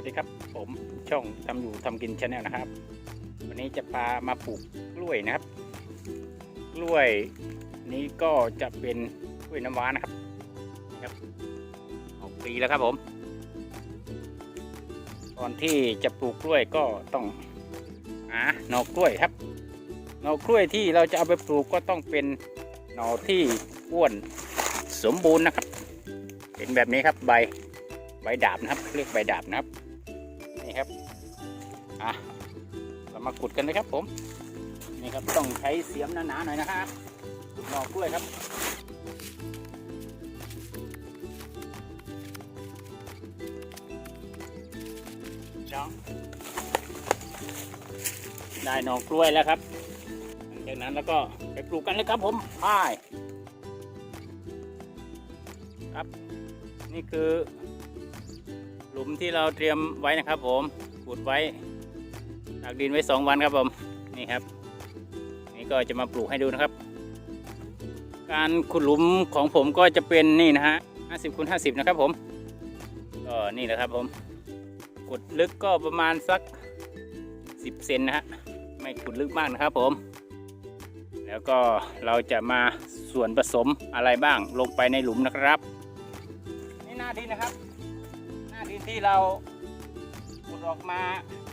วัสดีครับ ผมช่องทำอยู่ทำกินชาแนลนะครับ วันนี้จะพามาปลูกกล้วยนะครับ กล้วยนี้ก็จะเป็นกล้วยน้ำว้านะครับนี่ครับออกปีแล้วครับผมก่อนที่จะปลูกกล้วยก็ต้องหาหน่อกล้วยครับหน่อกล้วยที่เราจะเอาไปปลูกก็ต้องเป็นหน่อที่อ้วนสมบูรณ์นะครับ เป็นแบบนี้ครับใบใบดาบนะครับเรียกใบดาบนะครับ ครับอะเรามาขุดกันเลยครับผมนี่ครับต้องใช้เสียมหนาๆหน่อยนะครับขุดหน่อกล้วยครับจ้องได้หน่อกล้วยแล้วครับหลังจากนั้นแล้วก็ไปปลูกกันเลยครับผมไปครับ นี่คือ หลุมที่เราเตรียมไว้นะครับผมขุดไว้ตากดินไว้สองวันครับผมนี่ครับ นี่ก็จะมาปลูกให้ดูนะครับ การขุดหลุมของผมก็จะเป็นนี่นะฮะ50คูณ50 นะครับผมก็นี่แหละครับผมขุดลึกก็ประมาณสัก 10เซนนะฮะไม่ขุดลึกมากนะครับผม แล้วก็เราจะมาส่วนผสมอะไรบ้างลงไปในหลุมนะครับ นี่หน้าดินนะครับ ที่เราขุดออกมา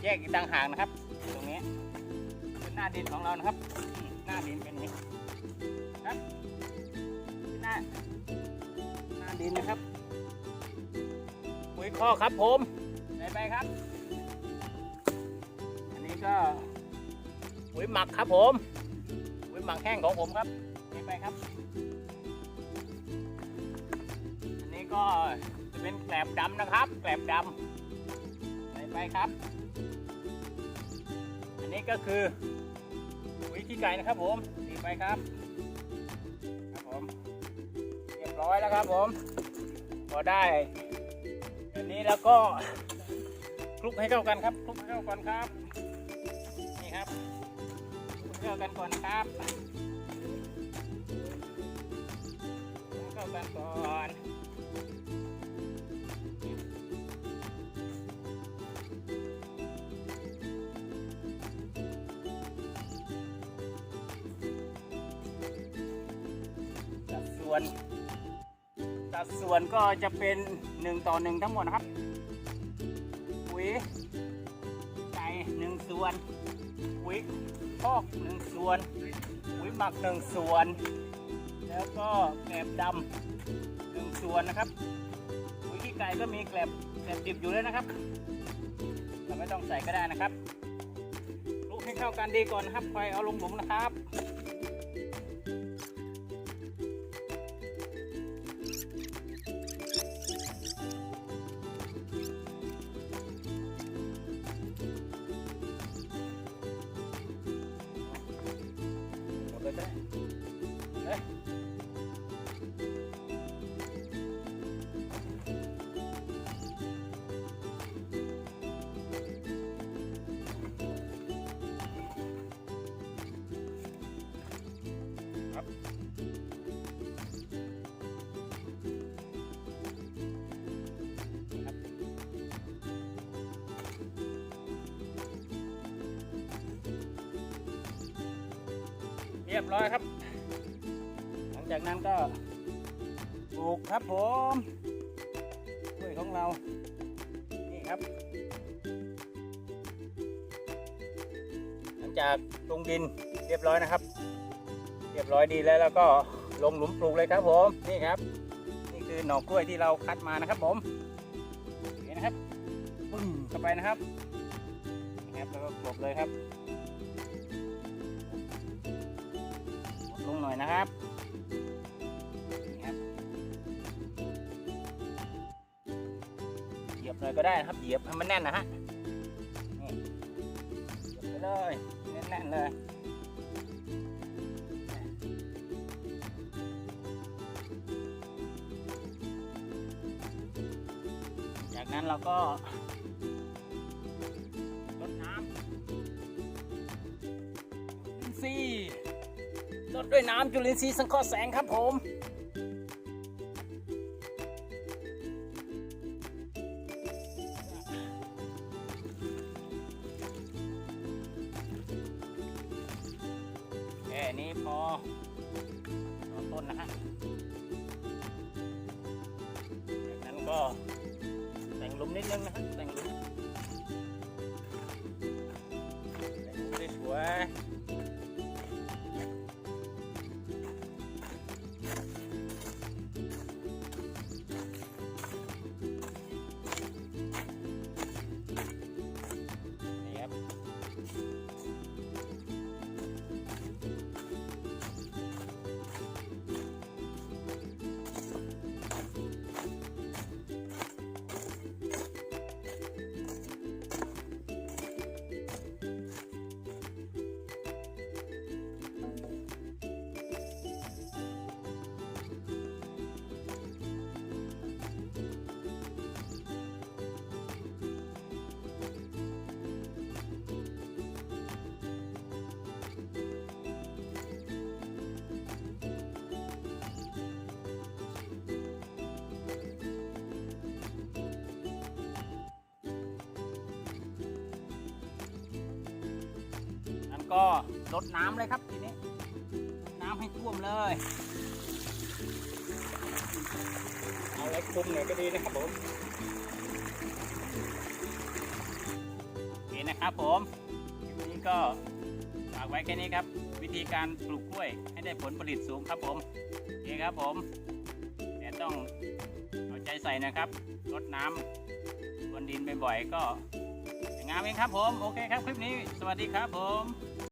แยกอีกต่างหากนะครับ ตรงนี้เป็นหน้าดินของเรานะครับ หน้าดินเป็นนี้ครับหน้าหน้าดินนะครับปุ๋ยคอครับผมใส่ไปครับ อันนี้ก็ปุ๋ยหมักครับผมปุ๋ยหมักแห้งของผมครับใส่ไปครับ อันนี้ก็ จะเป็นแกลบดำนะครับแกลบดำใส่ไปครับ อันนี้ก็คือปุ๋ยขี้ไก่นะครับผมใส่ไปครับครับผมเรียบร้อยแล้วครับผมพอได้อันนี้แล้วก็คลุกให้เข้ากันครับคลุกให้เข้ากันครับนี่ครับคลุกให้เข้ากันก่อนนะครับคลุกเข้ากันก่อน สัดส่วน สัดส่วนก็จะเป็น1ต่อ1ทั้งหมดนะครับปุ๋ยไก่1ส่วนปุ๋ยพอก1ส่วนปุ๋ยหมัก1ส่วน แล้วก็แกลบดำหนึ่งส่วนนะครับปุ๋ยขี้ไก่ก็มีแกลบแกลบดิบอยู่แล้วนะครับเราไม่ต้องใส่ก็ได้นะครับลุกให้เข้ากันดีก่อนนะครับค่อยเอาลงหลุมนะครับ รียบร้อยครับ หลังจากนั้นก็ปลูกครับผมกล้วยของเรา นี่ครับ หลังจากลงดินเรียบร้อยนะครับ เรียบร้อยดีแล้วแล้วก็ลงหลุมปลูกเลยครับผม นี่ครับ นี่คือหน่อกล้วยที่เราคัดมานะครับผมนี่นะครับปึ้งเข้าไปนะครับนี่ครับแล้วก็กลบเลยครับ ลงหน่อยนะครับเหยียบเลยก็ได้นะครับเหยียบให้มันแน่นนะฮะนี่เหยียบไปเลยแน่นๆเลยจากนั้นเราก็ ดด้วยน้ำจุลินทรีย์สังเคราะห์แสงครับผมแค่นี้พอต้นนะฮะจากนั้นก็แต่งลุมนิดนึงนะฮะแต่งลุมแต่งลุมได้สวย ก็ลดน้ำเลยครับทีนี้น้ำให้ท่วมเลยเอาอะไรคลุมหน่อยก็ดีนะครับผมโอเคนะครับผมคลิปนี้ก็ฝากไว้แค่นี้ครับ วิธีการปลูกกล้วยให้ได้ผลผลิตสูงครับผมโอเคครับผมแต่ต้องเอาใจใส่นะครับรดน้ำบนดินบ่อยๆก็งามเองครับผม โอเคครับ คลิปนี้ สวัสดีครับผม